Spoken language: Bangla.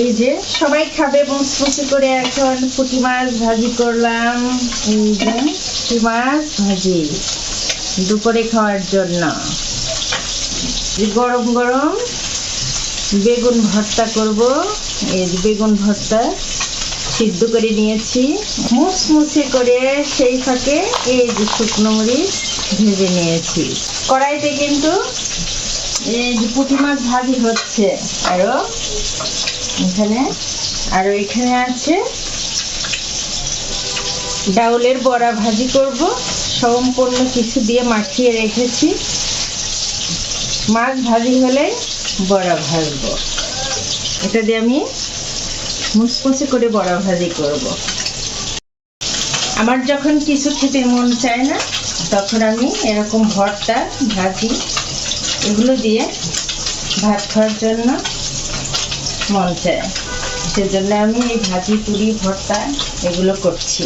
এই যে সবাই খাবে মুচমুচি করে এখন পুঁটি মাছ ভাজি করলাম। এই যে পুঁটি মাছ ভাজি দুপুরে খাওয়ার জন্য। গরম গরম বেগুন ভর্তা করব। এই বেগুন ভর্তা সিদ্ধ করে নিয়েছি। মুচমুচে করে সেই ফাঁকে এই যে শুকনো মরিচ ভেজে নিয়েছি। কড়াইতে কিন্তু এই যে পুঁটি মাছ ভাজি হচ্ছে। আরও এখানে। আর এখানে আছে ডাউলের বড়া ভাজি করব। সম্পূর্ণ কিছু দিয়ে মাখিয়ে রেখেছি। মাছ ভাজি হলে বড়া ভাজবো। এটা দিয়ে আমি মুচমুচে করে বড়া ভাজি করব। আমার যখন কিছু খেতে মন চায় না, তখন আমি এরকম ভর্তা, ভাজি, এগুলো দিয়ে ভাত খাওয়ার জন্য মন চায় সেজন্য আমি এই ভাজি পুরি ভর্তা এগুলো করছি।